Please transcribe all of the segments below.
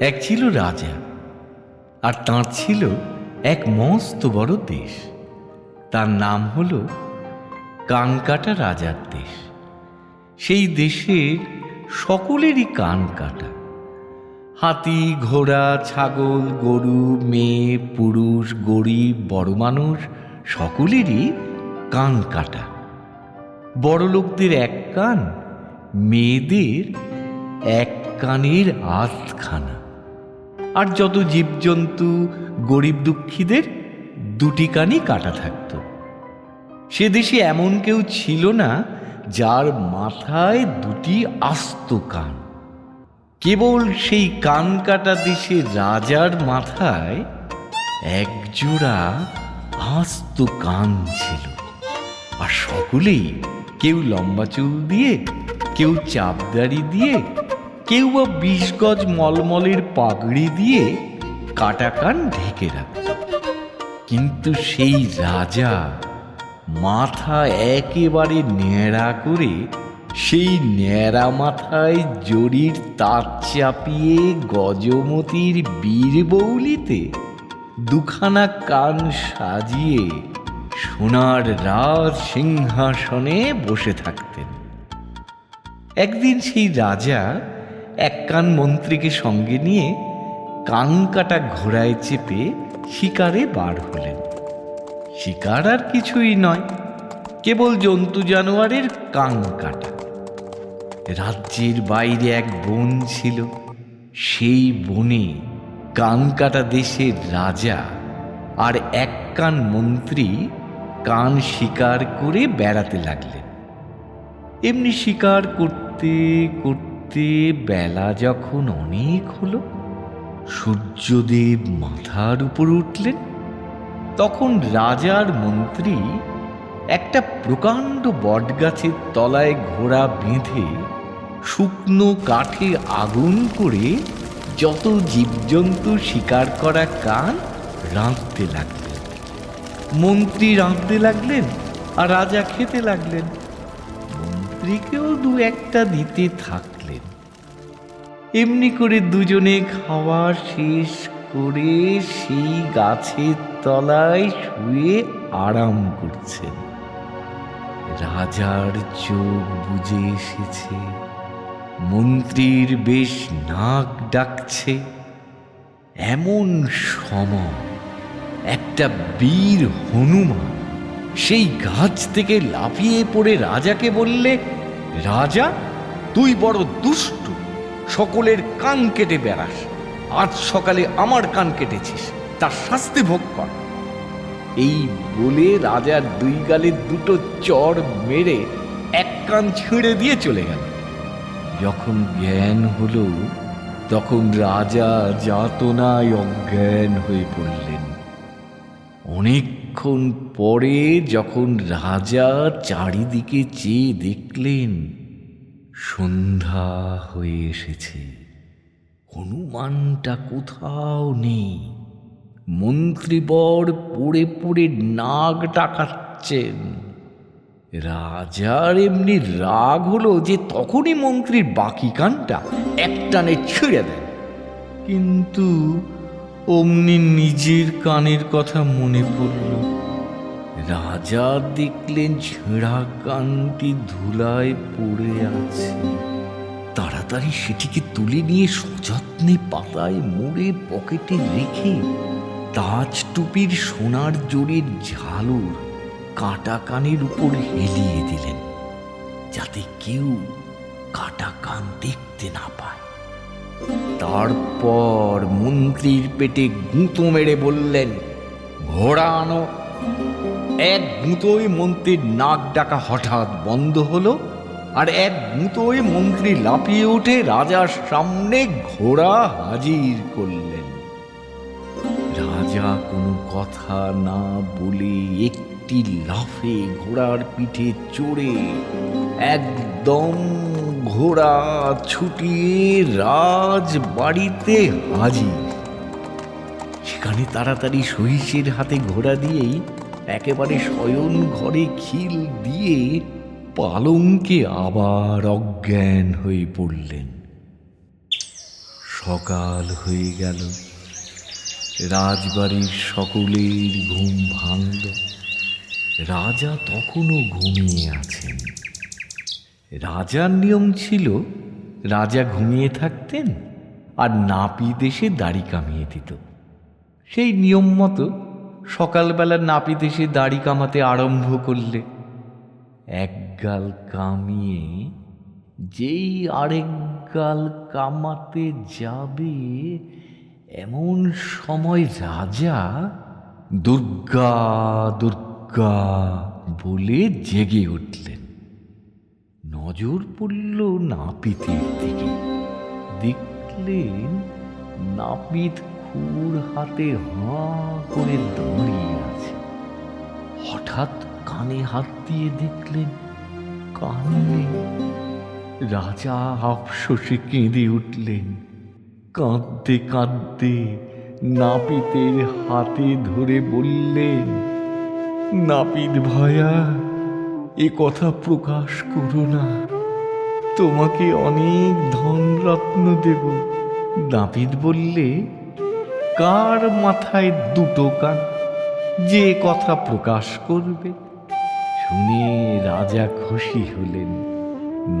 এক ছিল রাজা, আর তাঁর ছিল এক মস্ত বড় দেশ। তার নাম হলো কানকাটা রাজার দেশ। সেই দেশের সকলেরই কান কাটা। হাতি, ঘোড়া, ছাগল, গরু, মেয়ে, পুরুষ, গরিব, বড় মানুষ, সকলেরই কান কাটা। বড় লোকদের এক কান, মেয়েদের এক কানের আধখানা। আর যত জীবজন্তু গরিব দুঃখীদের দুটি কানই কাটা থাকত। সে দেশে এমন কেউ ছিল না যার মাথায় দুটি আস্ত কান। কেবল সেই কান কাটা দেশে রাজার মাথায় একজোড়া আস্ত কান ছিল। আর সকলেই কেউ লম্বা চুল দিয়ে, কেউ চাপদাড়ি দিয়ে কেউ বা বিশ গজ মলমলের পাগড়ি দিয়ে কাটা কান ঢেকে রাখত। কিন্তু সেই রাজা মাথা একেবারে ন্যাড়া করে সেই ন্যাড়া মাথায় জরির তার চাপিয়ে গজমতির বীর বৌলিতে দুখানা কান সাজিয়ে সোনার রাজ সিংহাসনে বসে থাকতেন। একদিন সেই রাজা এক কান মন্ত্রীকে সঙ্গে নিয়ে কান কাটা ঘোড়ায় চেপে শিকারে বার হলেন। শিকার আর কিছুই নয়, কেবল জন্তু জানোয়ারের কান কাটা। রাজ্যের বাইরে এক বন ছিল, সেই বনে কান কাটা দেশের রাজা আর এক কান মন্ত্রী কান শিকার করে বেড়াতে লাগলেন। এমনি শিকার করতে করতে বেলা যখন অনেক হলো, সূর্যদেব মাথার উপর উঠলেন। তখন রাজার মন্ত্রী একটা প্রকাণ্ড বটগাছের তলায় ঘোড়া বেঁধে শুকনো কাঠে আগুন করে যত জীবজন্তু শিকার করা কান রাঁধতে লাগলেন। মন্ত্রী রাঁধতে লাগলেন আর রাজা খেতে লাগলেন। মন্ত্রীকেও দু একটা দিতে থাকলেন এমনি করে দুজনে খাওয়া শেষ করে সেই গাছের তলায় শুয়ে আরাম করছেন রাজার চোখ বুঝে এসেছে। মন্ত্রীর বেশ নাক ডাকছে। এমন সময় একটা বীর হনুমান সেই গাছ থেকে লাফিয়ে পড়ে রাজাকে বললে, রাজা, তুই বড় দুষ্টু। সকলের কান কেটে বেড়াস। আজ সকালে আমার কান কেটেছিস, তার শাস্তি ভোগ কর। এই বলে রাজার দুই গালে দুটো চড় মেরে এক কান ছিঁড়ে দিয়ে চলে গেল। যখন জ্ঞান হলো, তখন রাজা যাতনায় অজ্ঞান হয়ে পড়লেন। অনেকক্ষণ পরে যখন রাজা চারিদিকে চেয়ে দেখলেন সন্ধ্যা হয়ে এসেছে। হনুমানটা কোথাও নেই। মন্ত্রীবর পড়ে পড়ে নাক ডাকাচ্ছেন। রাজার এমনি রাগ হলো যে তখনই মন্ত্রীর বাকি কানটা একটানে ছিঁড়ে দেন কিন্তু অমনি নিজের কানের কথা মনে পড়ল। রাজা দেখলেন ছেঁড়া কানটি ধুলায় পড়ে আছে। তাড়াতাড়ি সেটিকে তুলে নিয়ে সযত্নে পাতায় মুড়ে পকেটে রেখে তাজ টুপির সোনার জোরের ঝালুর কাটা কানের উপর হেলিয়ে দিলেন, যাতে কেউ কাটা কান দেখতে না পায়। তারপর মন্ত্রীর পেটে গুঁতো মেরে বললেন ঘোড়া আনো এক গুঁতোয় মন্ত্রীর নাক ডাকা হঠাৎ বন্ধ হলো, আর এক গুঁতোয় মন্ত্রী লাফিয়ে উঠে রাজার সামনে ঘোড়া হাজির করলেন। রাজা কোনো কথা না বলে একটি লাফে ঘোড়ার পিঠে চড়ে একদম ঘোড়া ছুটিয়ে রাজ বাড়িতে হাজির। সেখানে তাড়াতাড়ি সহিসের হাতে ঘোড়া দিয়েই একেবারে শয়ন ঘরে খিল দিয়ে পালঙ্কে আবার অজ্ঞান হয়ে পড়লেন। সকাল হয়ে গেল। রাজবাড়ির সকলের ঘুম ভাঙল। রাজা তখনও ঘুমিয়ে আছেন। রাজার নিয়ম ছিল, রাজা ঘুমিয়ে থাকতেন আর নাপিত এসে দাড়ি কামিয়ে দিত। সেই নিয়ম মতো সকালবেলা নাপিত এসে দাড়ি কামাতে আরম্ভ করলে। এক গাল কামিয়ে যেই আরেক গাল কামাতে যাবে, এমন সময় রাজা দুর্গা দুর্গা বলে জেগে উঠলেন। নজর পড়ল নাপিতের দিকে। দেখলেন নাপিত খুর হাতে হাঁ করে দাঁড়িয়ে আছে। হঠাৎ কানে হাত দিয়ে দেখলেন কান রাজা আফসোসে কেঁদে উঠলেন। কাঁদতে কাঁদতে নাপিতের হাতে ধরে বললেন, নাপিত ভায়া, এ কথা প্রকাশ করো না। তোমাকে অনেক ধনরত্ন দেব। নাপিত বললে কার মাথায় দুটো কান? যে কথা প্রকাশ করবে, শুনে রাজা খুশি হলেন।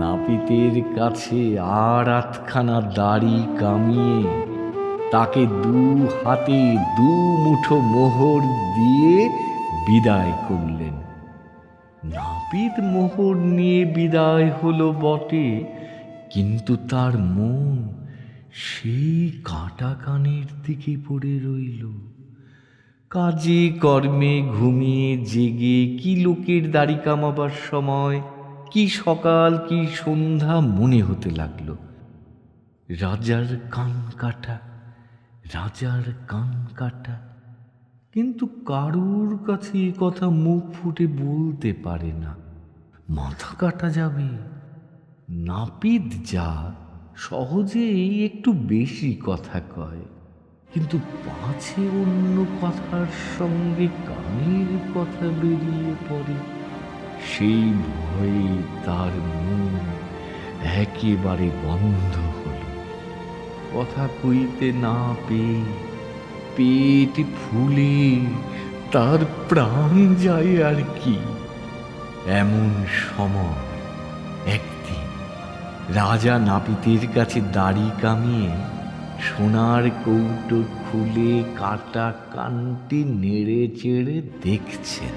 নাপিতের কাছে আর আধখানা দাড়ি কামিয়ে তাকে দু হাতে দু মুঠো মোহর দিয়ে বিদায় করলেন। নাপিত মোহর নিয়ে বিদায় হলো বটে, কিন্তু তার মন সেই কাটা কানের দিকে পড়ে রইল। কাজে কর্মে ঘুমিয়ে জেগে কি লোকের দাড়ি কামাবার সময়, কি সকাল, কি সন্ধ্যা মনে হতে লাগল। রাজার কান কাটা, রাজার কান কাটা। কিন্তু কারুর কাছে কথা মুখ ফুটে বলতে পারে না। মাথা কাটা যাবে, নাপিত যা সহজেই একটু বেশি কথা কয়, কিন্তু পাছে অন্য কথার সঙ্গে কানের কথা বেরিয়ে পড়ে। সেই ভয়ে তার মন একেবারে বন্ধ হল। কথা কইতে না পেয়ে পেট ফুলে তার প্রাণ যায় আর কি। এমন সময় একদিন রাজা নাপিতের কাছে দাড়ি কামিয়ে সোনার কৌটো খুলে কাটা কানটি নেড়ে চেড়ে দেখছেন।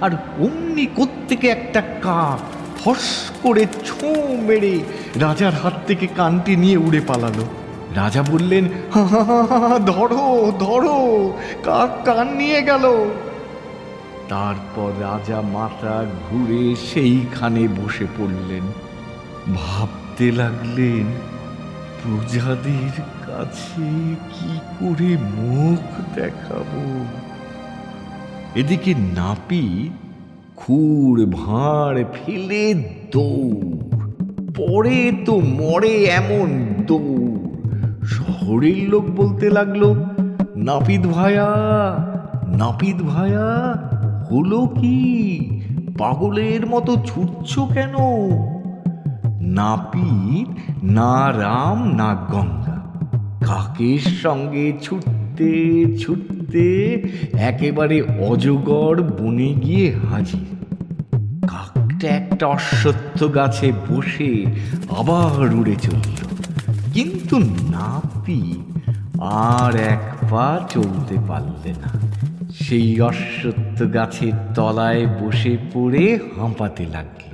আর অমনি কোত্থেকে একটা কাক ফস করে ছোঁ মেরে রাজার হাত থেকে কানটি নিয়ে উড়ে পালালো। রাজা বললেন "হা, হা, হা, হা, হা, ধরো ধরো কাক কান নিয়ে গেল। তারপর রাজা মাথা ঘুরে সেইখানে বসে পড়লেন। ভাবতে লাগলেন, প্রজাদের কাছে কি করে মুখ দেখাবো? এদিকে নাপি খুর ভাঁড় ফেলে দৌড়, পরে তো মরে এমন দৌড়। শহরের লোক বলতে লাগল, নাপিত ভায়া নাপিত ভায়া, হলো কি? পাগলের মতো ছুটছ কেন? নাপিত না রাম, না গঙ্গা। কাকের সঙ্গে ছুটতে ছুটতে একেবারে অজগর বনে গিয়ে হাজির? কাকটা একটা অশ্বত্থ গাছে বসে আবার উড়ে চলল। কিন্তু নাপি আর এক পা চলতে পারলে না। সেই অশ্বত্থ গাছের তলায় বসে পড়ে হাঁপাতে লাগল।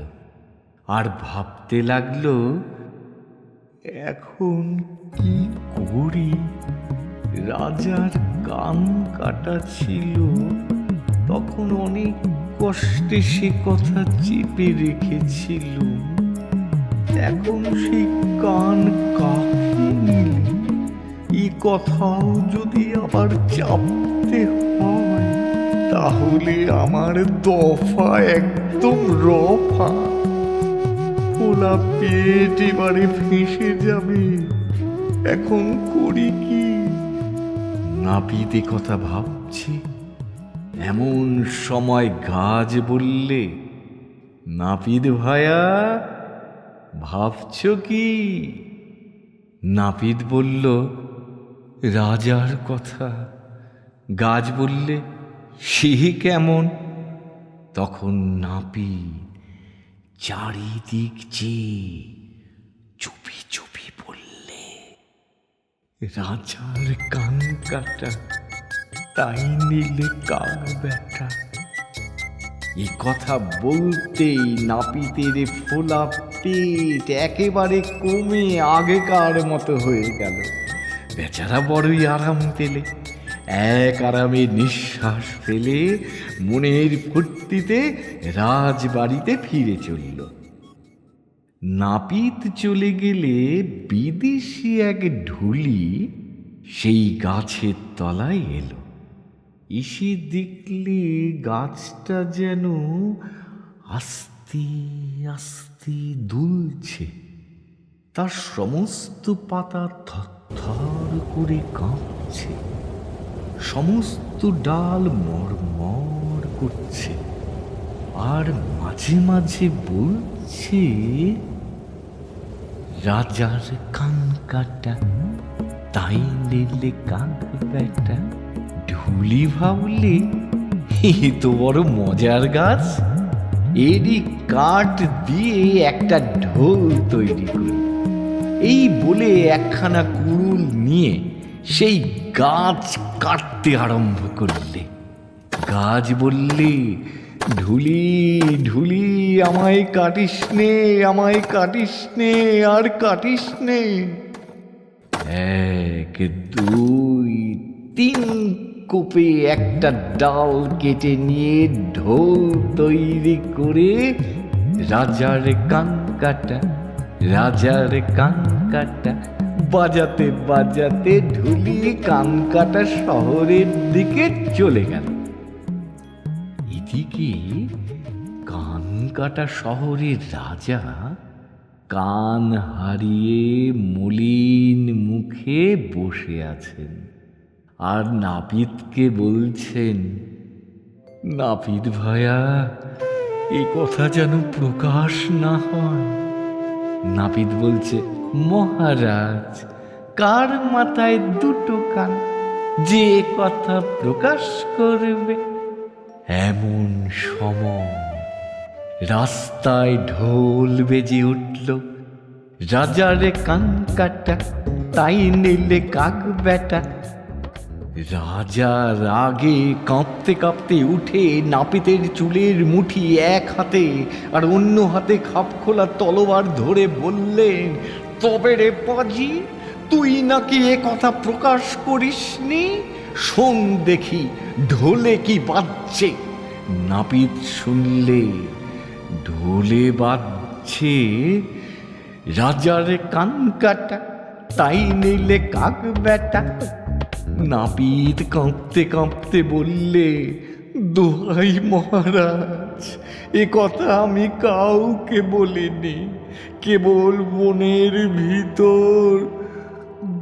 আর ভাবতে লাগল, এখন কি করি? রাজার কান কাটা ছিল। তখন অনেক কষ্টে সে কথা চেপে রেখেছিল। এখন সেই কান কাকে নিলে। এই কথাও যদি আবার চাপতে হয়, তাহলে আমার দফা একদম রফা। খোলা পেট, এবারে ফেঁসে যাবে। এখন করি কি? নাপিতে কথা ভাবছি, এমন সময় গাছ বললে, নাপিত ভায়া, ভাবছ কি? নাপিত বলল, রাজার কথা। গাছ বললে, সে কেমন? তখন নাপিত চারিদিক যে চুপি চুপি বললে, রাজার কান কাটা, তাই নিলে কাক ব্যাটা এই কথা বলতেই নাপিতের ফোলা পেট একেবারে কমে আগেকার মতো হয়ে গেল। বেচারা বড়ই আরাম পেলে, এক আরামে নিঃশ্বাস ফেলে মনের ফুর্তিতে রাজবাড়িতে ফিরে চলল। নাপিত চলে গেলে বিদেশি এক ঢুলি সেই গাছের তলায় এলো। এসে দেখলে গাছটা যেন আস্তে আস্তে দুলছে। তার সমস্ত পাতা থরথর করে কাঁপছে। সমস্ত ডাল মরমর করছে। আর মাঝে মাঝে বলছে, রাজার কান কাটা, তাই নিলে কাক বেটা ঢুলি ভাবলে তো বড় মজার গাছ। এরই কাঠ দিয়ে একটা ঢোল তৈরি করি। এই বলে একখানা কুড়ুল নিয়ে সেই গাছ কাটতে আরম্ভ করলে। গাছ বললে ঢুলি ঢুলি, আমায় কাটিস নে, আমায় কাটিস নে, আর কাটিস নে। এক, দুই, তিন কোপে একটা ডাল কেটে নিয়ে ঢোল তৈরি করে রাজার কান কাটা রাজার কান কাটা বাজাতে বাজাতে ঢুলি কান কাটা শহরের দিকে চলে গেল। এদিকে কান কাটা শহরের রাজা কান হারিয়ে মলিন মুখে বসে আছেন। আর নাপিতকে বলছেন, নাপিত ভায়া, এ কথা যেন প্রকাশ না হয়। নাপিত বলছে, মহারাজ, কার মাথায় দুটো কান? যে কথা প্রকাশ করবে এমন সময় রাস্তায় ঢোল বেজে উঠল। রাজারে কান কাটা তাই নিলে কাক বেটা রাজা রাগে কাঁপতে কাঁপতে উঠে নাপিতের চুলের মুঠি এক হাতে আর অন্য হাতে খাপ খোলা তলোয়ার ধরে বললেন, তবে রে পাজি, তুই নাকি এ কথা প্রকাশ করিসনি? শোন দেখি, ঢোলে কি বাজছে? নাপিত শুনলে ঢোলে বাজছে, রাজার কান কাটা, তাই নিলে কাক বেটা নাপিত কাঁপতে কাঁপতে বললে, দোহাই মহারাজ, এ কথা আমি কাউকে বলিনি। কেবল বনের ভিতর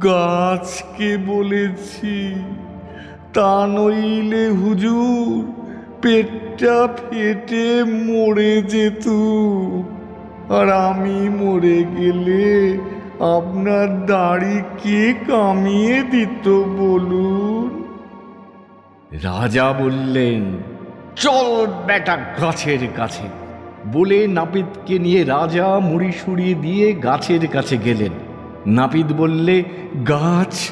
গাছকে বলেছি। তা নইলে হুজুর পেটটা ফেটে মরে যেত। আর আমি মরে গেলে আপনার দাড়ি কে কামিয়ে দিত বলুন? রাজা বললেন, চল বেটা গাছের কাছে। বলে নাপিতকে নিয়ে রাজা মুড়ি সুড়িয়ে দিয়ে গাছের কাছে গেলেন। নাপিত বললে, গাছ,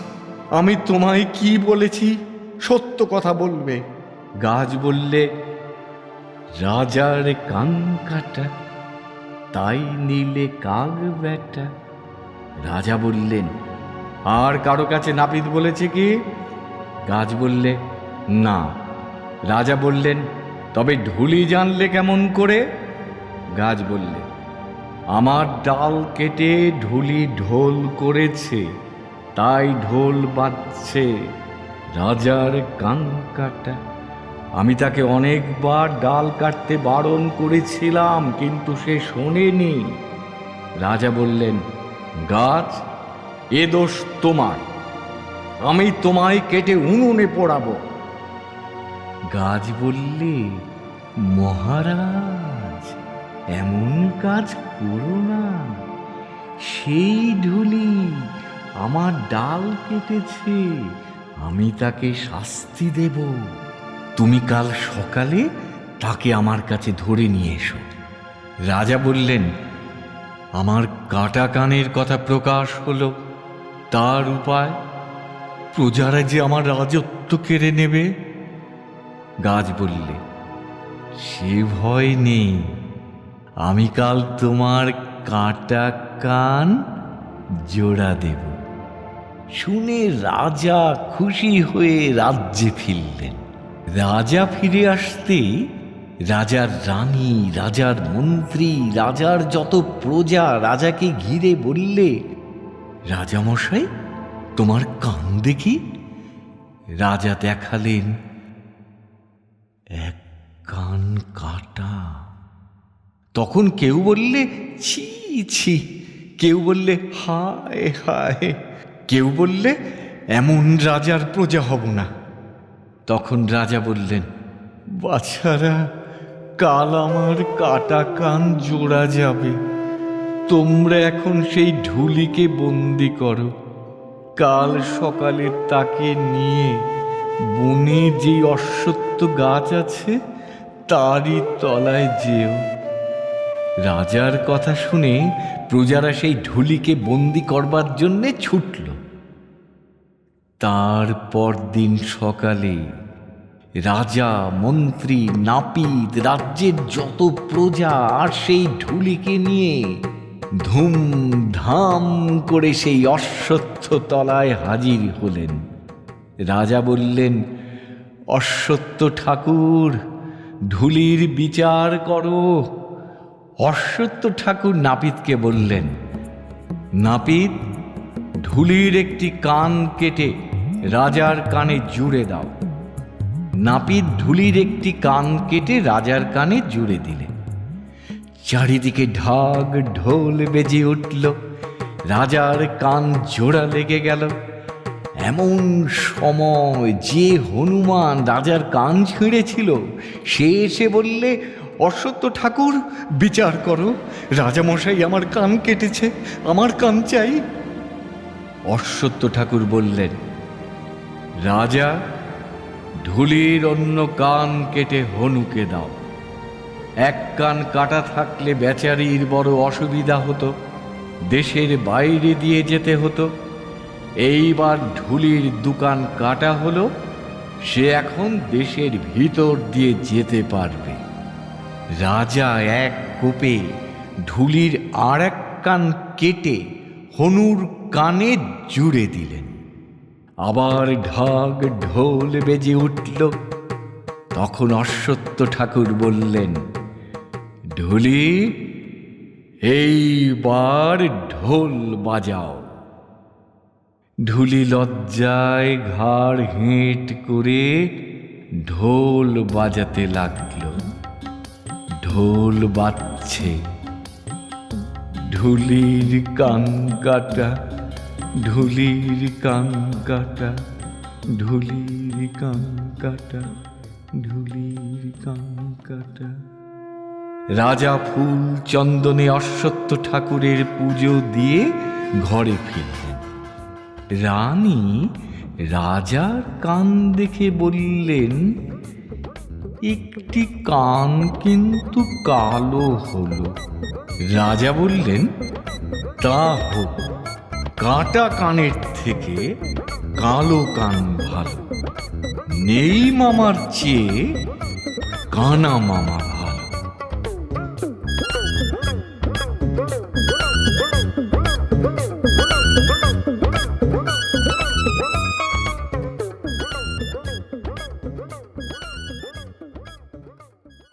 আমি তোমায় কি বলেছি? সত্য কথা বলবে। গাছ বললে, রাজার কাটা, তাই নিলে কাক বেটা রাজা বললেন, আর কারও কাছে নাপিত বলেছে কি? গাছ বললে, না। রাজা বললেন, তবে ঢুলি জানলে কেমন করে? গাছ বললে, আমার ডাল কেটে ঢুলি ঢোল করেছে, তাই ঢোল বাজছে। রাজার কান কাটা। আমি তাকে অনেকবার ডাল কাটতে বারণ করেছিলাম, কিন্তু সে শোনেনি। রাজা বললেন, গাছ, এ দোষ তোমার। আমি তোমায় কেটে উনুনে পড়াব। গাছ বললে, মহারাজ, এমন কাজ করো না। সেই ঢুলি আমার ডাল কেটেছে আমি তাকে শাস্তি দেব। তুমি কাল সকালে তাকে আমার কাছে ধরে নিয়ে এসো। রাজা বললেন, আমার কাটা কানের কথা প্রকাশ হলো। তার উপায়, প্রজারা যে আমার রাজত্ব কেড়ে নেবে? গাছ বললে, সে ভয় নেই। আমি কাল তোমার কাটা কান জোড়া দেব। শুনে রাজা খুশি হয়ে রাজ্যে ফিরলেন। রাজা ফিরে আসতে রাজার রানী, রাজার মন্ত্রী, রাজার যত প্রজা রাজাকে ঘিরে বললে, রাজামশাই, তোমার কান দেখি? রাজা দেখালেন, এক কান কাটা। তখন কেউ বললে, ছি ছি। কেউ বললে, হায় হায়। কেউ বললে, এমন রাজার প্রজা হব না। তখন রাজা বললেন, বাছারা, কাল আমার কাটা কান জোড়া যাবে। তোমরা এখন সেই ঢুলিকে বন্দি করো। কাল সকালে তাকে নিয়ে বনে যে অশ্বত্থ গাছ আছে, তারই তলায় যেও। রাজার কথা শুনে প্রজারা সেই ঢুলিকে বন্দি করবার জন্যে ছুটল। তারপর দিন সকালে রাজা, মন্ত্রী, নাপিত, রাজ্যের যত প্রজা আর সেই ঢুলিকে নিয়ে ধুমধাম করে সেই অশ্বত্থ তলায় হাজির হলেন। রাজা বললেন, অশ্বত্থ ঠাকুর, ঢুলির বিচার করো। অশ্বত্থ ঠাকুর নাপিতকে বললেন, নাপিত ঢুলির একটি কান কেটে রাজার কানে জুড়ে দাও। নাপিত ঢুলির একটি কান কেটে রাজার কানে জুড়ে দিলেন চারিদিকে ঢাক ঢোল বেজে উঠল, রাজার কান জোড়া লেগে গেল। এমন সময় যে হনুমান রাজার কান ছিঁড়েছিল, সে এসে বললে অশ্বত্থ ঠাকুর, বিচার করো। রাজামশাই আমার কান কেটেছে, আমার কান চাই। অশ্বত্থ ঠাকুর বললেন, রাজা ঢুলির অন্য কান কেটে হনুকে দাও। এক কান কাটা থাকলে বেচারির বড় অসুবিধা হতো, দেশের বাইরে দিয়ে যেতে হতো। এইবার ঢুলির দোকান কাটা হলো, সে এখন দেশের ভিতর দিয়ে যেতে পারবে। রাজা এক কোপে ঢুলির আর এক কান কেটে হনুর কানে জুড়ে দিলেন। আবার ঢাক ঢোল বেজে উঠল। তখন অশ্বত্থ ঠাকুর বললেন, ঢুলি এইবার ঢোল বাজাও। ঢুলি লজ্জায় ঘাড় হেঁট করে ঢোল বাজাতে লাগল। ঢোল বাজছে। ঢুলির কান কাটা ঢুলির কান কাটা ঢুলির কান কাটা ঢুলির কান কাটা রাজা ফুল চন্দনে অশ্বত্থ ঠাকুরের পুজো দিয়ে ঘরে ফিরলেন। রানী রাজার কান দেখে বললেন একটি কান কিন্তু কালো হল। রাজা বললেন, তা হোক, কাটা কানের থেকে কালো কান ভালো। নেই মামার চেয়ে, কানা মামা